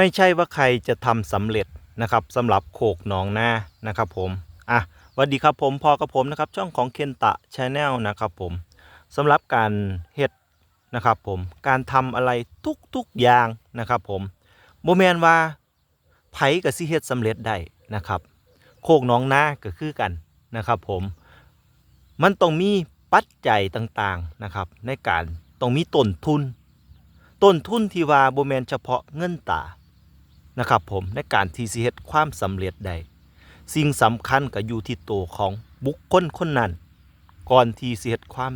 ไม่ใช่ว่าใครจะทำสำเร็จนะครับสำหรับโขกหนองนานะครับผมอะสวัสดีครับผมพอกับผมนะครับช่องของเคนตะชาแนลนะครับผมสำหรับการเฮ็ดนะครับผมการทำอะไรทุกๆอย่างนะครับผมโมแมนว่าไผกับสิเฮ็ดสำเร็จได้นะครับโคกหนองนาก็คือกันนะครับผมมันต้องมีปัจจัยต่างๆนะครับในการต้องมีต้นทุน ต้นทุนที่ว่าโบแมนเฉพาะเงินตา นะครับผมในการที่สิเฮ็ดความสำเร็จใดสิ่งสำคัญก็อยู่ที่ตัวของบุคคลคนนั้น ก่อนที่สิเฮ็ดความ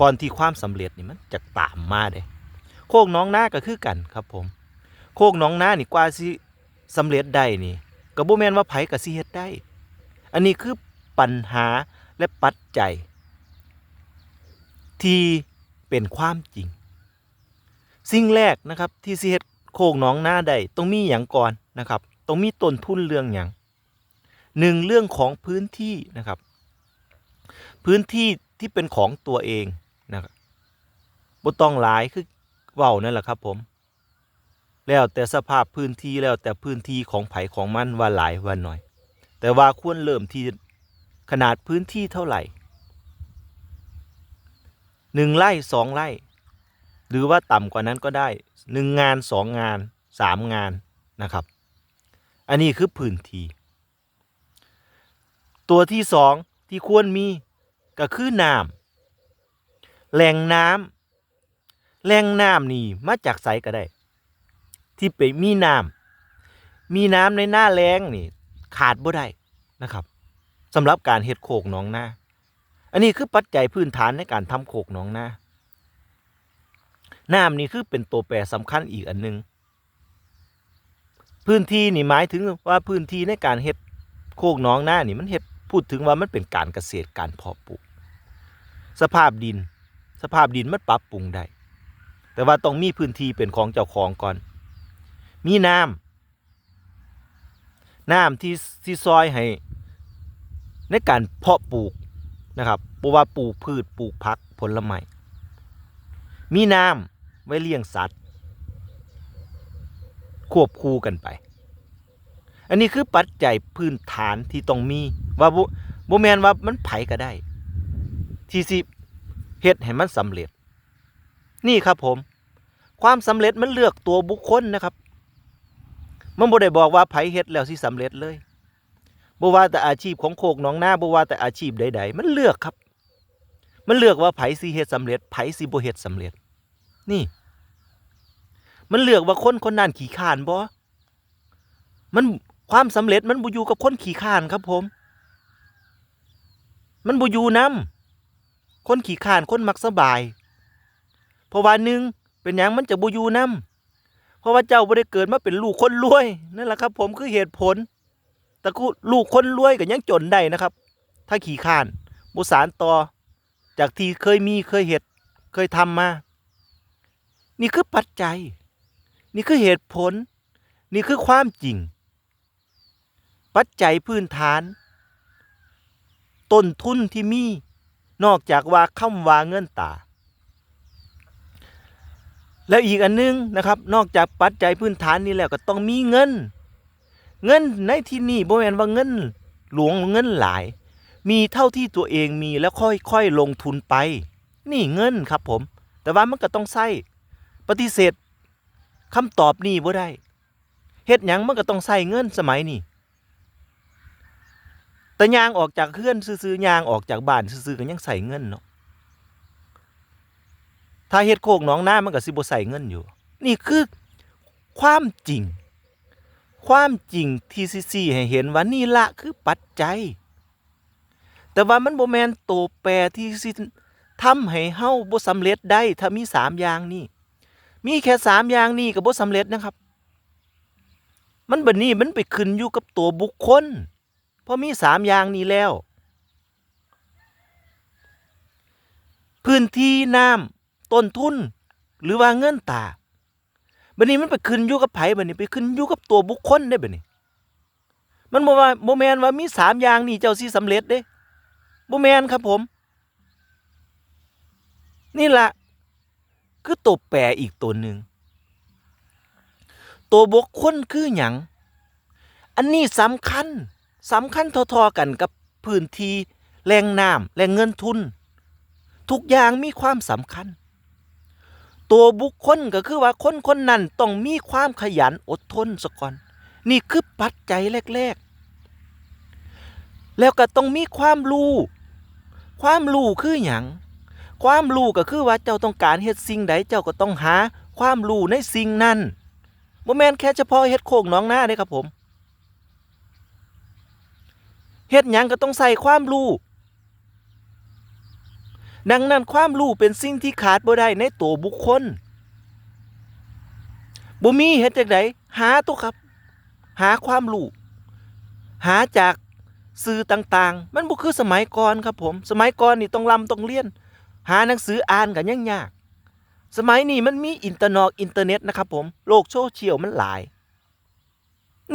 ก่อนที่ความสำเร็จนี่มันจะตามมาเด้โคกน้องนาก็คือกันครับผม โคกน้องนานี่กว่าสิสำเร็จได้นี่ก็บ่แม่นว่าไผก็สิเฮ็ดได้ อันนี้คือปัญหาและปัจจัย ที่เป็นความจริง สิ่งแรกนะครับที่สิเฮ็ด โคกหนองหน้าได้ต้องมีอย่างก่อนนะครับต้องมีต้นทุนเรื่องอย่างหนึ่งเรื่องของพื้นที่นะครับ พื้นที่ที่เป็นของตัวเองนะครับบ่ต้องหลายคือเว้านั่นแหละครับผม แล้วแต่สภาพพื้นที่แล้วแต่พื้นที่ของไผของมันว่าหลายว่าน้อย แต่ว่าควรเริ่มที่ขนาดพื้นที่เท่าไหร่หนึ่งไร่สองไร่ หรือว่าต่ำกว่านั้นก็ได้ หนึ่งงานสองงานสามงานนะครับ อันนี้คือพื้นที่ตัวที่สองที่ควรมีก็คือน้ำแหล่งน้ำแหล่งน้ำนี่มาจากไสก็ได้ ที่ไปมีน้ำมีน้ำในหน้าแล้งนี่ขาดบ่ได้นะครับสำหรับการเฮ็ดโคกหนองนาอันนี้คือปัจจัยพื้นฐานในการทำโคกหนองนา น้ำนี่คือเป็นตัวแปรสำคัญอีกอันหนึงพื้นที่นี่หมายถึงว่าพื้นที่ในการเฮ็ดโคกน้องหน้านี่มันเฮ็ดพูดถึงว่ามันเป็นการเกษตรการเพาะปลูก สภาพดิน สภาพดินมันปรับปรุงได้ แต่ว่าต้องมีพื้นที่เป็นของเจ้าของก่อน มีน้ำน้ำที่ที่ซอยให้ในการเพาะปลูกนะครับบ่ว่าปลูกพืชปลูกผักผลไม้ มีน้ำไว้เลี้ยงสัตว์ ควบคู่กันไป อันนี้คือปัจจัยพื้นฐานที่ต้องมีว่าบ่บ่แมนว่ามันไผก็ได้ ที่สิเฮ็ดให้มันสำเร็จ นี่ครับผม ความสำเร็จมันเลือกตัวบุคคลนะครับ มันบ่ได้บอกว่าไผเฮ็ดแล้วสิสำเร็จเลยบ่ว่าแต่อาชีพของโคกหนองหน้าบ่ว่าแต่อาชีพใดๆ มันเลือกครับ มันเลือกว่าไผสิเฮ็ดสำเร็จไผสิบ่เฮ็ดสำเร็จ นี่ มันเลือกว่าคนคนนั้นขี้ข้านบ่มันความสำเร็จมันบ่อยู่กับคนขี้ข้านครับผม มันบ่อยู่นํคนขี้ข้านคนมักสบาย เพราะว่าหนึ่งเป็นหยังมันจะบ่อยู่นํเพราะว่าเจ้าบ่ได้เกิดมาเป็นลูกคนรวยนั่นแหละครับ ผมคือเหตุผล แต่กูลูกคนรวยก็ยังจนได้นะครับ ถ้าขี้ข้านบ่สานต่อ จากที่เคยมีเคยเฮ็ดเคยทำมา นี่คือปัจจัย นี่คือเหตุผล นี่คือความจริง ปัจจัยพื้นฐาน ต้นทุนที่มี นอกจากว่าคำว่าเงินตา แล้วอีกอันนึงนะครับ นอกจากปัจจัยพื้นฐานนี้แล้วก็ต้องมีเงิน เงินในที่นี่บ่แม่นว่าเงิน หลวงเงินหลาย มีเท่าที่ตัวเองมีแล้วค่อยๆลงทุนไป นี่เงินครับผม แต่ว่ามันก็ต้องใช้ ปฏิเสธคำตอบนี่บ่ได้เฮ็ดหยังมันก็ต้องใส่เงินสมัยนี้แต่ยางออกจากเฮือนซื่อๆยางออกจากบ้านซื่อๆก็ยังใส่เงินเนาะถ้าเฮ็ดโคกหนองน้ามันก็สิบ่ใส่เงินอยู่ นี่คือความจริง ความจริงที่สิซี่ให้เห็นว่านี่ละคือปัจจัย แต่ว่ามันบ่แม่นตัวแปรที่สิทำให้เฮาบ่สำเร็จได้ถ้ามีสามอย่างนี้ มีแค่สามอย่างนี้ก็บ่สำเร็จนะครับ มันบัดนี้มันไปขึ้นอยู่กับตัวบุคคล เพราะมีสามอย่างนี้แล้ว พื้นที่น้ำต้นทุน หรือว่าเงินตาบัดนี้มันไปขึ้นอยู่กับไผบัดนี้ไปขึ้นอยู่กับตัวบุคคลได้บัดนี้ มันบ่ว่าบ่แมนว่ามีสามอย่างนี้เจ้าสิสำเร็จเด้บ่แมนครับผม นี่แหละ คือตัวแปรอีกตัวหนึ่งตัวบุคคลคือหยังอันนี้สำคัญสำคัญทอๆกันกับพื้นที่แหล่งน้ำแหล่งเงินทุน ทุกอย่างมีความสำคัญ ตัวบุคคลก็คือว่าคนคนนั้นต้องมีความขยันอดทนสก่อน นี่คือปัจจัยแรก ๆ แล้วก็ต้องมีความรู้ ความรู้คือหยัง ความรู้ก็คือว่าเจ้าต้องการเฮ็ดสิ่งใดเจ้าก็ต้องหาความรู้ในสิ่งนั้นบ่แม่นแค่เฉพาะเฮ็ดโคกหน้องนาเด้ครับผมเฮ็ดหยังก็ต้องใส่ความรู้ดังนั้นความรู้เป็นสิ่งที่ขาดบ่ได้ในตัวบุคคลบ่มีเฮ็ดจังไดหาตัวครับ หาความรู้หาจากสื่อต่างๆ มันบ่คือสมัยก่อนครับผม สมัยก่อนนี่ต้องลำต้องเรียน หาหนังสืออ่านกันยังยาก สมัยนี้มันมีอินเตอร์นอกอินเทอร์เน็ตนะครับผม โลกโซเชียลมันหลาย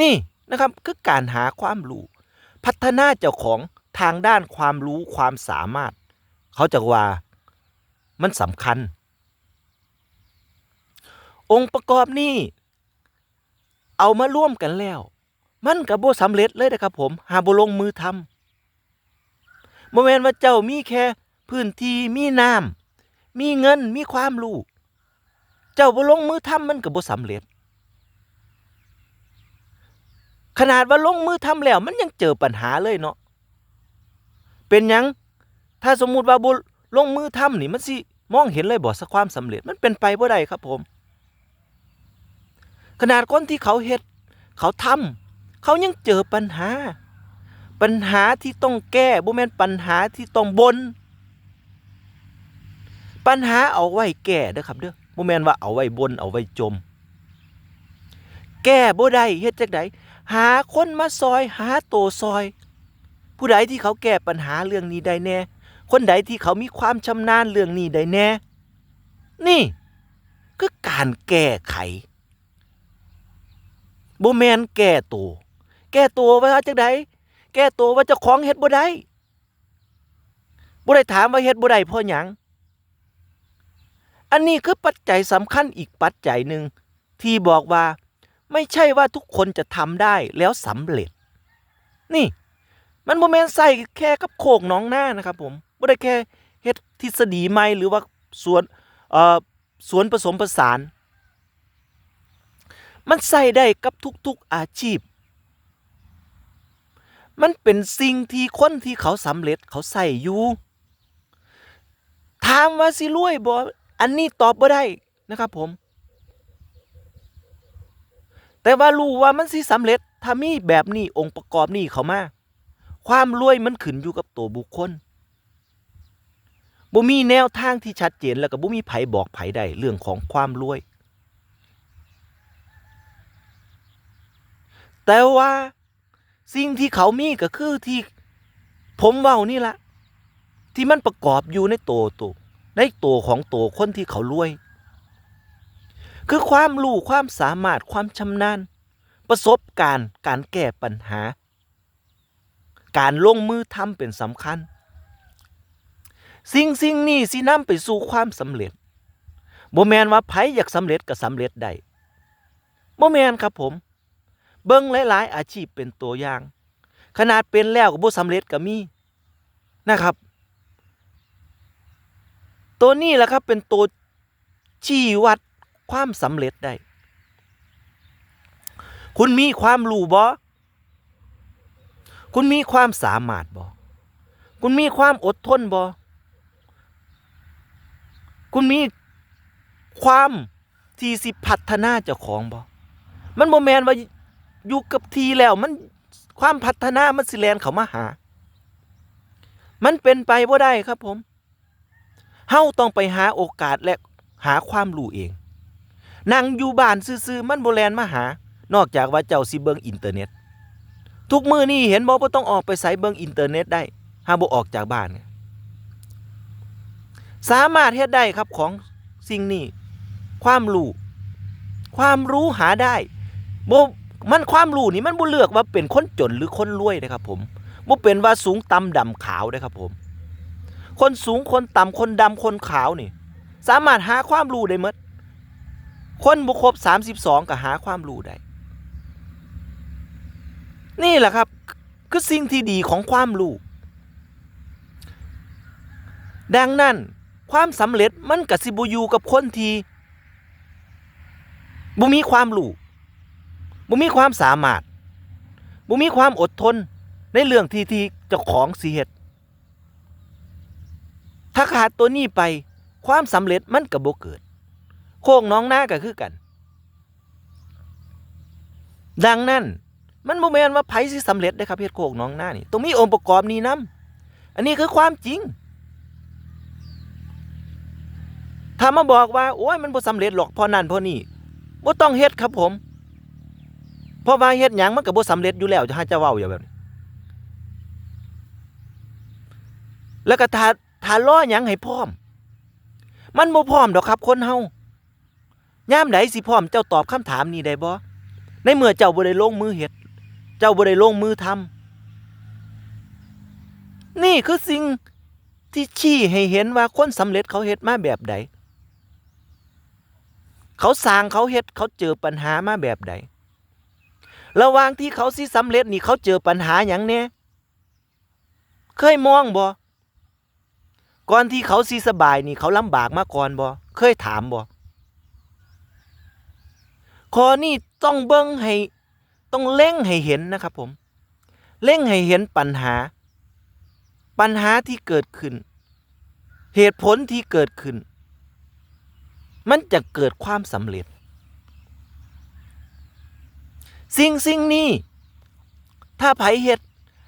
นี่นะครับคือการหาความรู้ พัฒนาเจ้าของทางด้านความรู้ความสามารถ เขาจะว่ามันสำคัญ องค์ประกอบนี้เอามาร่วมกันแล้ว มันกับโบสำเร็จเลยนะครับผม หาบลงมือทำโมเมนต์ว่าเจ้ามีแค่ พื้นที่มีน้ำมีเงินมีความรู้เจ้าบ่ลงมือทำมันกับโบสำเร็จ ขนาดว่าลงมือทำแล้ว มันยังเจอปัญหาเลยเนาะเป็นหยังถ้าสมมุติว่าบ่ลงมือทำนี่มันสิมองเห็นเลยบ่สักความสำเร็จมันเป็นไปบ่ได้ครับผม ขนาดคนที่เขาเฮ็ดเขาทำเขายังเจอปัญหา ปัญหาที่ต้องแก้บ่แม่นปัญหาที่ต้องบน ปัญหาเอาไว้แก้เด้อครับเด้อบ่แม่นว่าเอาไว้บนเอาไว้จม แก้บ่ได้เฮ็ดจังไดหาคนมาซอยหาโตซอย ผู้ใดที่เขาแก้ปัญหาเรื่องนี้ได้แน่ คนใดที่เขามีความชำนาญเรื่องนี้ได้แน่ นี่คือการแก้ไขบ่แม่นแก้ตัวแก้ตัวว่าจังไดแก้ตัวว่าเจ้าของเฮ็ดบ่ได้บ่ได้ถามว่าเฮ็ดบ่ได้เพราะหยัง อันนี้คือปัจจัยสำคัญอีกปัจจัยหนึ่งที่บอกว่า ไม่ใช่ว่าทุกคนจะทำได้แล้วสำเร็จ นี่ มันโมเมนใส่แค่กับโคกน้องหน้านะครับผมไม่ได้แค่เฮ็ดทฤษฎีใหม่หรือว่าสวนเอ่อสวนผสมผสาน มันใส่ได้กับทุกๆอาชีพ มันเป็นสิ่งที่คนที่เขาสำเร็จเขาใส่อยู่ถามว่าสิรวยบ่ อันนี้ตอบบ่ได้นะครับผม แต่ว่ารู้ว่ามันสิสำเร็จถ้ามีแบบนี้องค์ประกอบนี้เข้ามา ความรวยมันขึ้นอยู่กับตัวบุคคลบ่มีแนวทางที่ชัดเจนแล้วก็บ่มีไผบอกไผได้เรื่องของความรวย แต่ว่าสิ่งที่เขามีก็คือที่ผมเว้านี่ละที่มันประกอบอยู่ในตัวตัว ในตัวของตัวคนที่เขารวย คือความรู้ความสามารถความชำนาญ ประสบการณ์การแก้ปัญหา การลงมือทำเป็นสำคัญ สิ่งสิ่งนี้สินำไปสู่ความสำเร็จบ่แมนว่าไผอยากสำเร็จก็สำเร็จได้บ่แมนครับผม เบิ่งหลาย ๆ อาชีพเป็นตัวอย่าง ขนาดเป็นแล้วก็บ่สำเร็จก็มีนะครับ ตัวนี้แหละครับเป็นตัวชี้วัดความสำเร็จได้ คุณมีความรู้บ่คุณมีความสามารถบ่คุณมีความอดทนบ่คุณมีความที่สิพัฒนาเจ้าของบ่มันบ่แมนว่าอยู่กับทีแล้วมันความพัฒนามันสิแลนเข้ามาหา มันเป็นไปบ่ได้ครับผม เฮาต้องไปหาโอกาสและหาความรู้เอง นั่งอยู่บ้านซื่อๆมันบ่แลนมาหา นอกจากว่าเจ้าสิเบิ่งอินเทอร์เน็ต ทุกมื้อนี้เห็นบ่บ่ต้องออกไปไสเบิ่งอินเทอร์เน็ตได้หาบ่ออกจากบ้านเนี่ยสามารถเฮ็ดได้ครับของสิ่งนี้ ความรู้ความรู้หาได้บ่มันความรู้นี่มันบ่เลือกว่าเป็นคนจนหรือคนรวยนะครับผมบ่เป็นว่าสูงต่ำดำขาวนะครับผม คนสูงคนต่ำคนดำคนขาวนี่ สามารถหาความรู้ได้หมดคนบุครบสามสิบสองก็หาความรู้ได้ นี่แหละครับ คือสิ่งที่ดีของความรู้ ดังนั้นความสำเร็จมันกับสิบอยู่กับคนที่บุมีความรู้บุมีความสามารถบุมีความอดทนในเรื่องที่ที่เจ้าของสีเหตุ ถ้าขาดตัวนี้ไปความสำเร็จมันกับบ่เกิด โค้งน้องหน้าก็คือกัน ดังนั้นมันโมแมนว่าไผสิสำเร็จได้ครับเฮ็ดโค้งน้องหน้านี่ต้องมีองค์ประกอบนี้นํอันนี้คือความจริง ถ้ามาบอกว่า โอ้ยมันบ่สำเร็จหรอกพอนั่นพอนี่บ่ต้องเฮ็ดครับผมเพราะว่าเฮ็ดหยังมันก็บ่สำเร็จอยู่แล้วจะใหาจะเว้าอย่างแบบนี้แล้วก็ถ้า ถ้ารอหยังให้พร้อม มันบ่พร้อมดอกครับคนเฮายามใดสิพร้อมเจ้าตอบคำถามนี้ได้บ่ในเมื่อเจ้าบ่ได้ลงมือเฮ็ดเจ้าบ่ได้ลงมือทำนี่คือสิ่งที่ชี้ให้เห็นว่าคนสำเร็จเขาเฮ็ดมาแบบใดเขาสร้างเขาเฮ็ดเขาเจอปัญหามาแบบใดระหว่างที่เขาสิสำเร็จนี่เขาเจอปัญหาหยังแน่เคยมองบ่ ก่อนที่เขาสิสบายนี่เขาลำบากมาก่อนบ่เคยถามบ่ข้อนี้ต้องเบิ่งให้ต้องเล่งให้เห็นนะครับผม เล่งให้เห็นปัญหา ปัญหาที่เกิดขึ้น เหตุผลที่เกิดขึ้น มันจะเกิดความสำเร็จ สิ่งสิ่งนี้ ถ้าไผเฮ็ด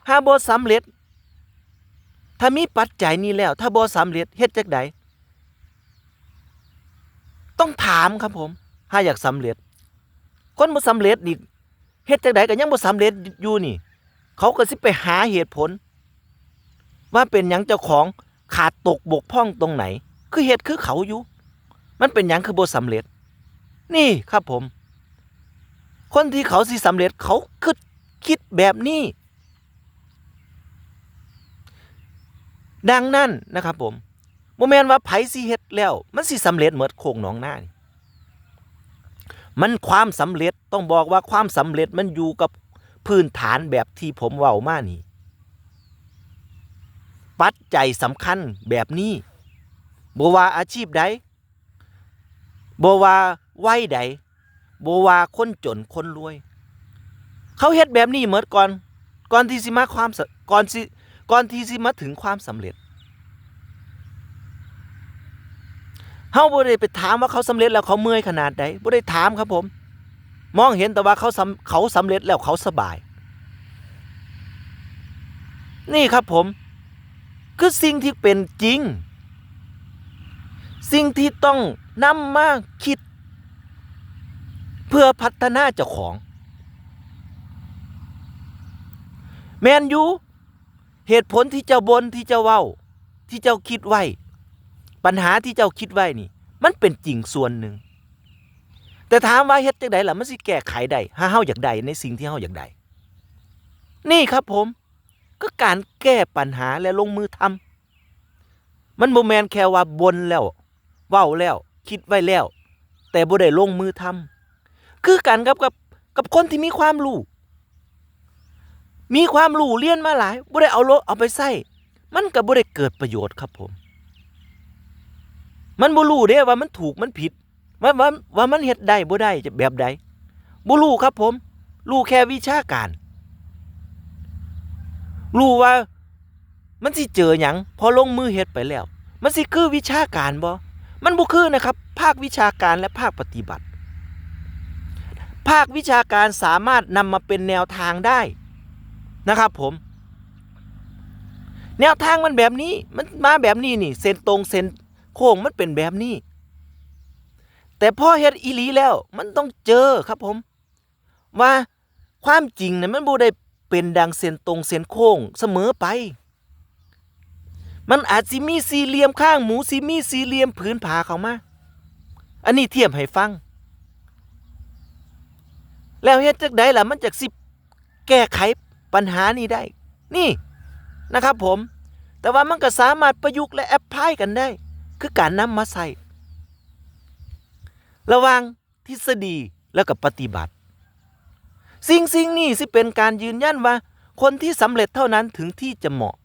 หาบ่สำเร็จ ถ้ามีปัจจัยนี้แล้ว ถ้าบ่สำเร็จเฮ็ดจักใดต้องถามครับผม ถ้าอยากสำเร็จ คนบ่สำเร็จนี่เฮ็ดจักใดก็ยังบ่สำเร็จอยู่นี่ เขาก็สิไปหาเหตุผล ว่าเป็นหยังเจ้าของขาดตกบกพร่องตรงไหน คือเหตุคือเขาอยู่ มันเป็นหยังคือบ่สำเร็จ นี่ครับผม คนที่เขาสิสำเร็จเขาคิดคิดแบบนี้ ดังนั้นนะครับผมโมเมนว่าไผสิเฮ็ดแล้ว มันสิสำเร็จเหมือนโคงหนองหน้านี่มันความสำเร็จต้องบอกว่าความสำเร็จมันอยู่กับพื้นฐานแบบที่ผมเว้ามานี่ปัจจัยสำคัญแบบนี้บ่ว่าอาชีพใดบ่ว่าวัยใดบ่ว่าคนจนคนรวย เขาเฮ็ดแบบนี้เหมือนก่อน ก่อนที่สิมาความก่อนสิ ก่อนที่สิมาถึงความสำเร็จเฮาบ่ได้ไปถามว่าเขาสำเร็จแล้วเขาเมื่อยขนาดใดบ่ได้ถามครับผม มองเห็นแต่ว่าเขาเขาสำเร็จแล้วเขาสบาย นี่ครับผม คือสิ่งที่เป็นจริง สิ่งที่ต้องนำมาคิด เพื่อพัฒนาเจ้าของ แมนยู เหตุผลที่เจ้าบนที่เจ้าเว้า ที่เจ้าคิดไว้ ปัญหาที่เจ้าคิดไว้นี่ มันเป็นจริงส่วนหนึ่ง แต่ถามว่าเฮ็ดจังไดล่ะมันสิแก้ไขได้ถ้าเฮาอยากได้ในสิ่งที่เฮาอยากได้นี่ครับผมก็การแก้ปัญหาและลงมือทำมันบ่แมนแค่ว่าบนแล้วเว้าแล้ว คิดไว้แล้ว แต่บ่ได้ลงมือทำคือกันกับกับกับคนที่มีความรู้ มีความรู้เรียนมาหลายบ่ได้เอาโลเอาไปใส่มันก็บ่ได้เกิดประโยชน์ครับผม มันบ่รู้เด้ว่ามันถูกมันผิดว่าว่าว่ามันเฮ็ดได้บ่ได้จะแบบใดบ่รู้ครับผม รู้แค่วิชาการ รู้ว่ามันสิเจอหยังพอลงมือเฮ็ดไปแล้ว มันสิคือวิชาการบ่มันบ่คือนะครับ ภาควิชาการและภาคปฏิบัติ ภาควิชาการสามารถนำมาเป็นแนวทางได้ นะครับผม แนวทางมันแบบนี้มันมาแบบนี้นี่เส้นตรงเส้นโค้งมันเป็นแบบนี้ แต่พอเฮ็ดอีหลีแล้วมันต้องเจอครับผม ว่าความจริงเนี่ยมันบ่ได้เป็นดังเส้นตรงเส้นโค้งเสมอไป มันอาจสิมีสี่เหลี่ยมข้างหมูสิมีสี่เหลี่ยมผืนผาเข้ามาอันนี้เทียบให้ฟัง แล้วเฮ็ดจักใดล่ะมันจักสิแก้ไข ปัญหานี้ได้ นี่นะครับผม แต่ว่ามันก็สามารถประยุกต์และแอพพลายกันได้ คือการนำมาใส่ระว่างทฤษฎีแล้วก็ปฏิบัติ สิ่งสิ่งนี้สิเป็นการยืนยันว่า คนที่สำเร็จเท่านั้นถึงที่จะเหมาะ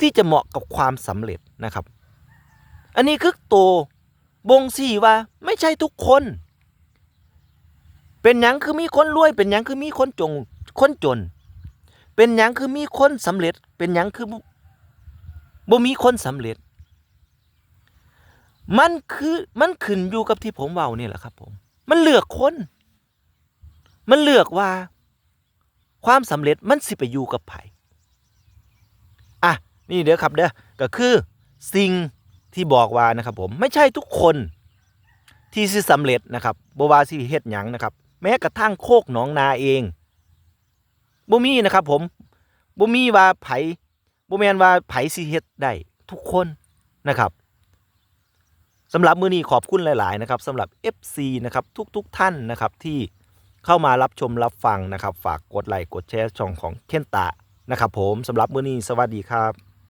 ที่จะเหมาะกับความสำเร็จนะครับ อันนี้คือโตวบ่งสี่ว่าไม่ใช่ทุกคน เป็นหยังคือมีคนรวย เป็นหยังคือมีคนจง คนจน เป็นหยังคือมีคนสำเร็จ เป็นหยังคือบ่บมีคนสำเร็จ มันคือมันขึ้นอยู่กับที่ผมเว้านี่แหละครับ ผม มันเลือกคน มันเลือกว่า ความสำเร็จมันสิไปอยู่กับไผอะนี่เด้อครับเด้อก็คือสิ่งที่บอกว่านะครับ ผมไม่ใช่ทุกคนที่สิสำเร็จนะครับบ่ว่าสิเฮ็ดหยังนะครับ แม้กระทั่งโคกหนองนาเอง บ่มีนะครับ ผมบ่มีว่าไผบ่แม่นว่าไผสิเฮ็ดได้ทุกคนนะครับสำหรับมื้อนี้ขอบคุณหลาย ๆ นะครับสำหรับ FC นะครับทุกๆทท่านนะครับที่เข้ามารับชมรับฟังนะครับ ฝากกดไลค์กดแชร์ช่องของเคนตะนะครับ ผมสำหรับมื้อนี้สวัสดีครับ